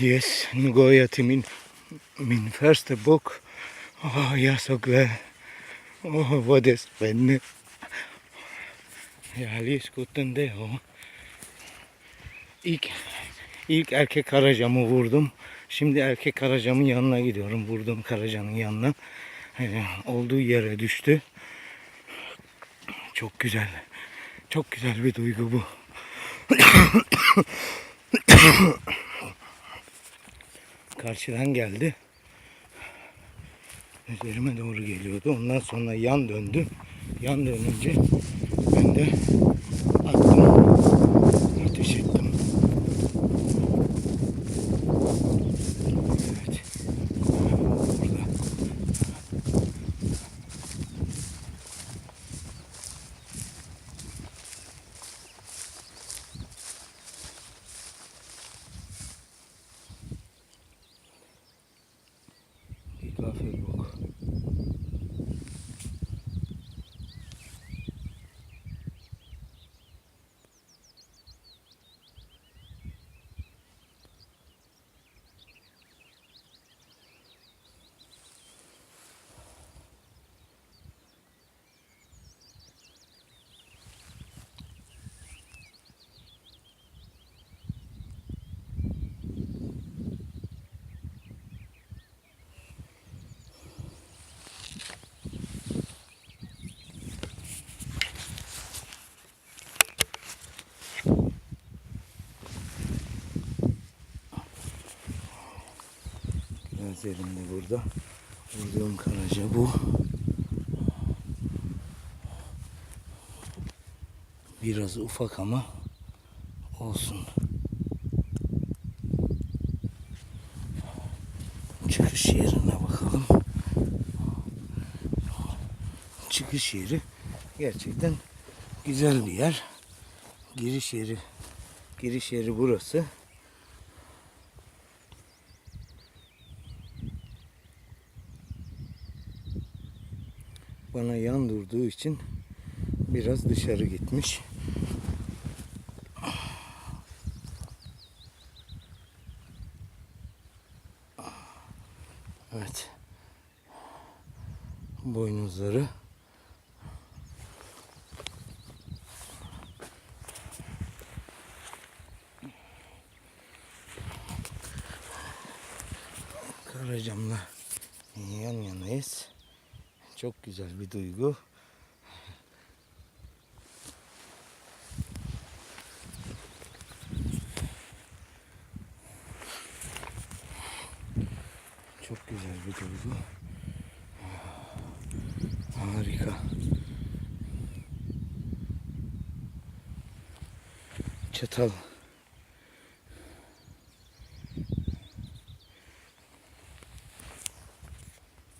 Yes, jag till min, min första bok. Åh, jag är så glad. Åh, vad det är spännande. Jag har det o. İlk, ilk erkek karacamı vurdum. Şimdi erkek karacamın yanına gidiyorum. Vurdum karacanın yanına. Ee, olduğu yere düştü. Çok güzel. Çok güzel bir duygu bu. Karşıdan geldi. Üzerime doğru geliyordu. Ondan sonra yan döndü. Yan dönünce ben de attım. Ateş ettim. Evet. Burada. Bir gafil bok. Biraz elimde burada. Vurduğum karaca bu. Biraz ufak ama olsun. Çıkış yerine bakalım. Çıkış yeri gerçekten güzel bir yer. Giriş yeri giriş yeri burası. Bana yan durduğu için biraz dışarı gitmiş. Evet. Boynuzları Karacamla yan yanayız. Çok güzel bir duygu. Çok güzel bir duygu. Harika. Çatal